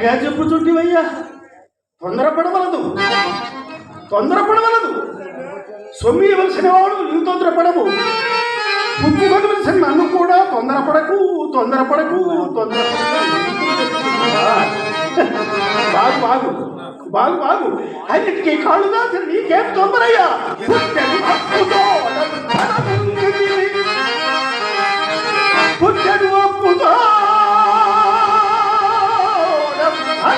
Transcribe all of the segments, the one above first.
చక్కగా చెప్పుచుంటివయ్యా. తొందరపడవలదు. తొందరపడవలదు. సొమ్మి ఇవ్వలసిన వాడు నీవు తొందరపడవు. పుచ్చుకొనవలసిన నన్ను కూడా తొందరపడకు తొందరపడకు తొందరపడకు. బాగు బాగు బాగు బాగు. అన్నిటికీ కాళ్ళు దాచిన నీకేం తొందరయ్యా?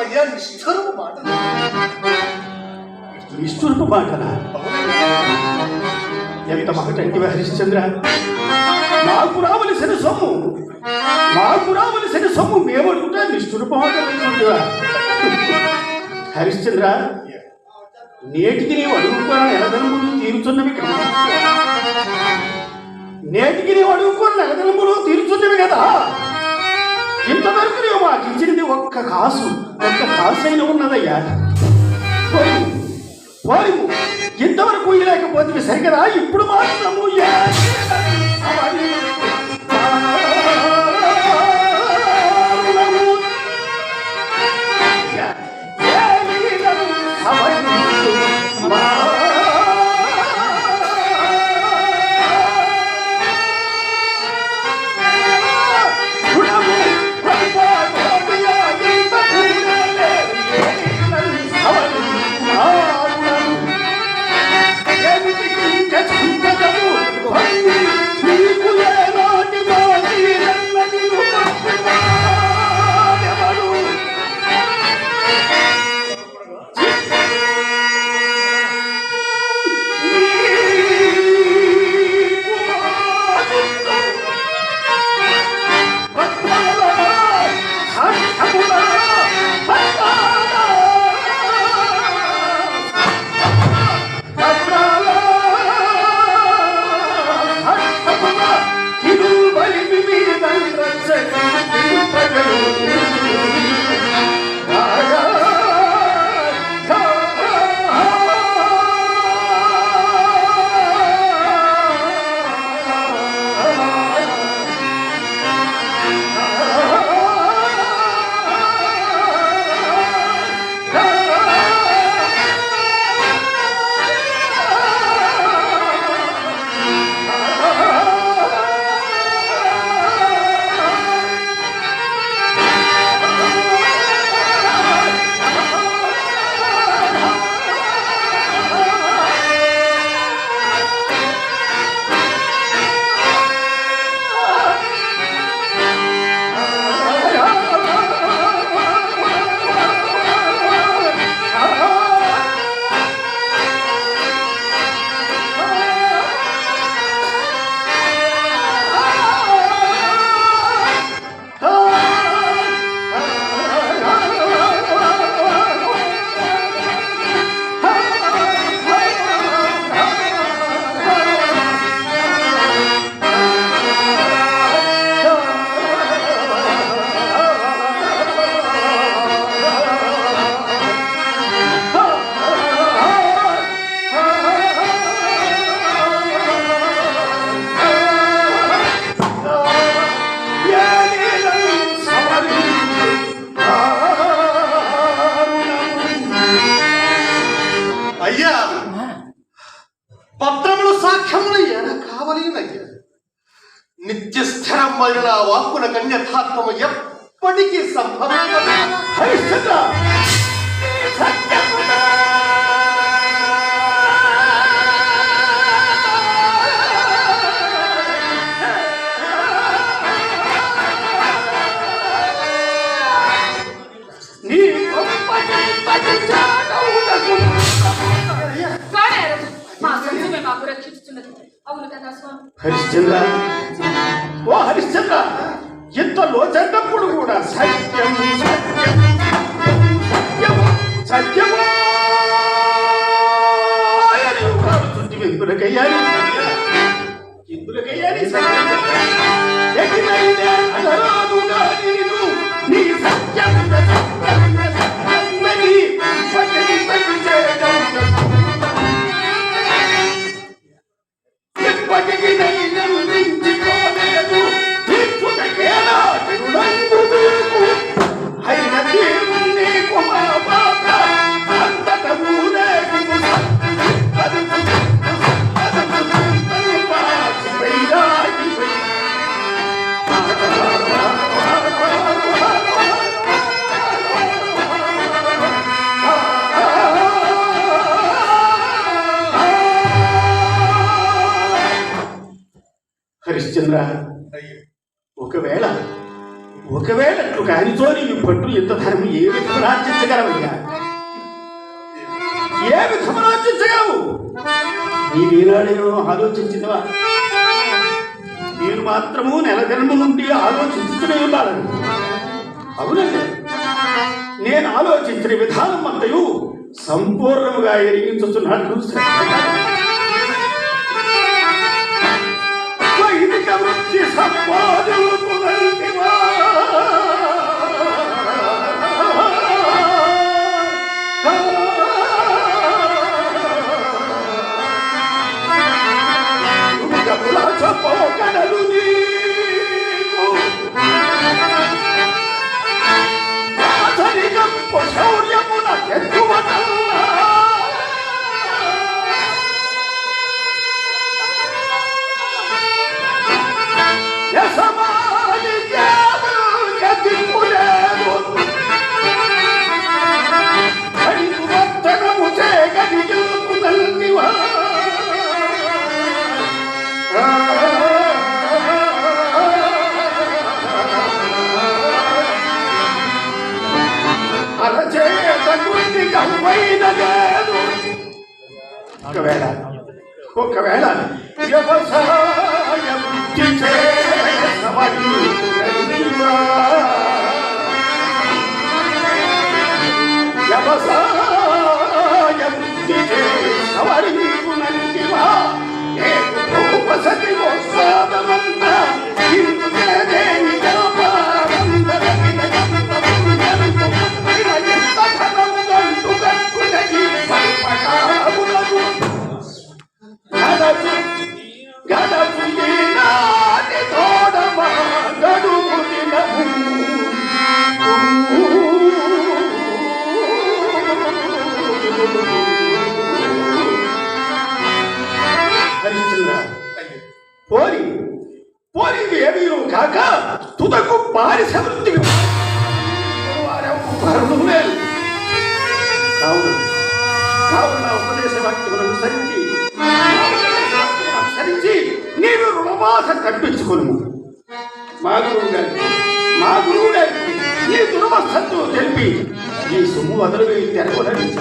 అయ్యా నిష్ఠురపు మాటలు. నిష్ఠురపు మాటనా ఎంత మహటంటివి హరిశ్చంద్ర? మాకు రావలసిన సొమ్ము మాకు రావలసిన సొమ్ము మేమడుగుతా నిష్ఠురపు మాట హరిశ్చంద్ర నేటికి నీవు అడుగుకున్న ఎలదలుములు తీరుచున్నవి కదా. నేటికి నీవు అడుగుకున్న ఎలదలుములు తీరుచున్నవి కదా. ఇంతవరకు నీవు మాకు ఇచ్చినది ఒక్క కాసు ఒక్క కాసు అయిన ఉన్నదయ్యా. పోయి ఇంతవరకు ఇయలేకపోతే సరిగదా? ఇప్పుడు మాత్రము ಸಖಿ ಪಗಳು మరి నా వాక్కున కన్యథాత్మము ఎప్పటికీ సంభవించదు హరిశ్చంద్ర! మా సంజమే మాకు రక్షిస్తున్నది హరిశ్చంద్ర. ఓ హరిశ్చంద్ర ఇంతలో లోచన్నప్పుడు కూడా సత్యం సత్యం సత్యం సత్యము ఎందులకయ్యాలి ఎందులకయ్యాలి సత్యం నీ సత్యం సత్యం ఇప్పుడు పట్టు ఇంత ధర్మం ఏ విధము ఆర్జించగలవయ్యా ఏ విధము ఆర్జించగలవు నీ వీరాడేమో ఆలోచించినవా? నేను మాత్రము నెల జన్మ నుండి ఆలోచించుతూనే ఉన్నాను అవునండి. నేను ఆలోచించిన విధానం అంతయు సంపూర్ణముగా ఎరిగించుతున్నాడు శ్రద్ధగా. వైదిక వృత్తి పోరి పోరి ఏమీను కాక తుదకు పారిశవృత్తి కావున కావున నా ఉపదేశ వాక్యములను అనుసరించి నీవు రుణబాధ మా గురువు గారికి మా గురువు గారికి ఈ దురవస్థతో తెలిపి ఈ సొమ్ము వదలుగా తెరవడానికి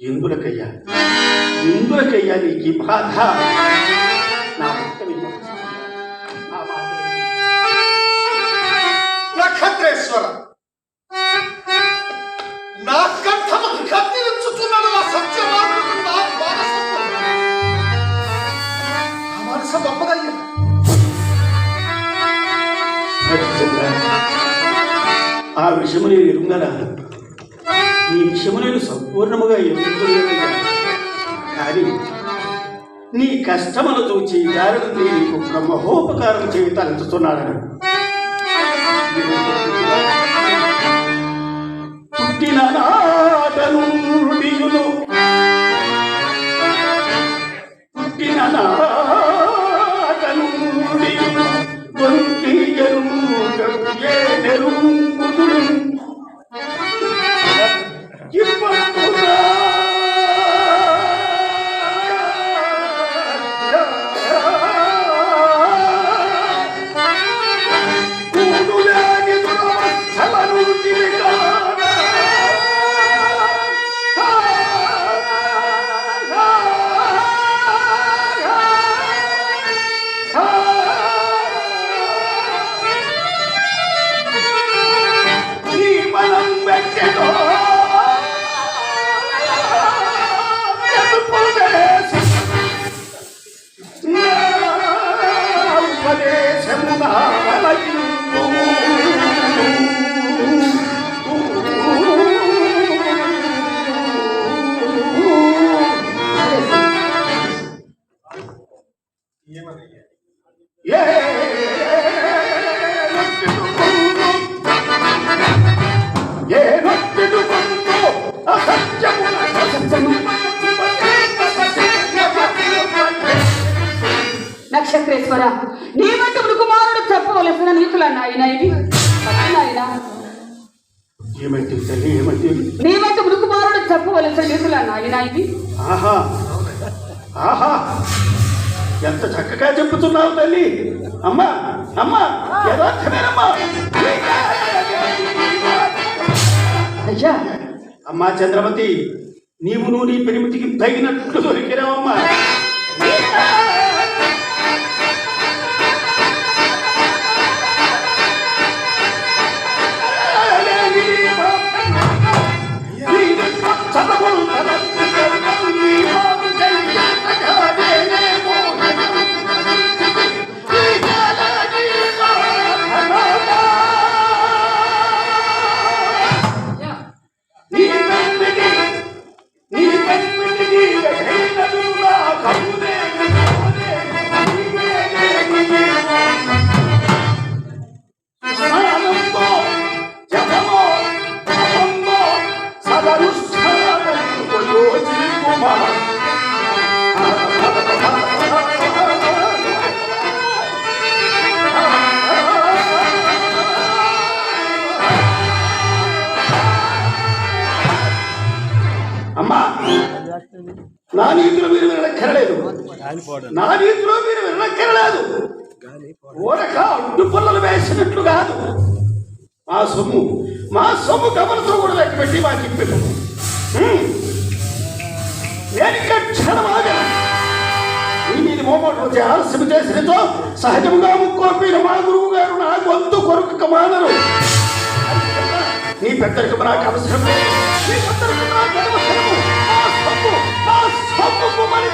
ఎందులకయ్యా? ఎందులకయ్యా నీకు బాధ? ఆ విషయము నేను ఎరుగరా నీ విషయము నేను సంపూర్ణముగా ఎరుగుతున్నానయ్యా కానీ నీ కష్టమును చూచి దారుడు నీకు బ్రహ్మహోపకారం చేయి తలంచుతున్నాడని పుట్టిన నాటను నుండియును పుట్టిన నాట నుండియును దొరికి ఎరువు నక్షత్రేశ్వర నీ వంటి కుమారుడు చెప్పవలసిన నీతుల నాయన ఇవి నాయన ఏమంటే తల్లి ఏమంటే? నీ వంటి కుమారుడు చెప్పవలసిన నీతుల నాయన ఆహా ఆహా. ఎంత చక్కగా చెప్పుతున్నావు తల్లి. అమ్మా అమ్మా యథార్థమేనమ్మా. అయ్యా. అమ్మా చంద్రమతి నీవు నువ్వు నీ పెరిమిటికి తగినట్లు దొరికినావమ్మా. నా నీతిలో మీరు వెళ్ళక్కర్లేదు ఊరక అడ్డు పుల్లలు వేసినట్లు కాదు. మా సొమ్ము మా సొమ్ము గమనతో కూడా లెక్క పెట్టి మాకు ఇప్పించు నేను ఇక క్షణం ఆగను నీ మీద మోమోటు వచ్చి ఆలస్యం చేసినతో సహజముగా ముక్కోపిన మా గురువు గారు నా గొంతు కొరకు మానరు నీ పెద్దరికి నాకు అవసరం. నీ పెద్దరికి నాకు అవసరము. నా సొమ్ము, నా మరి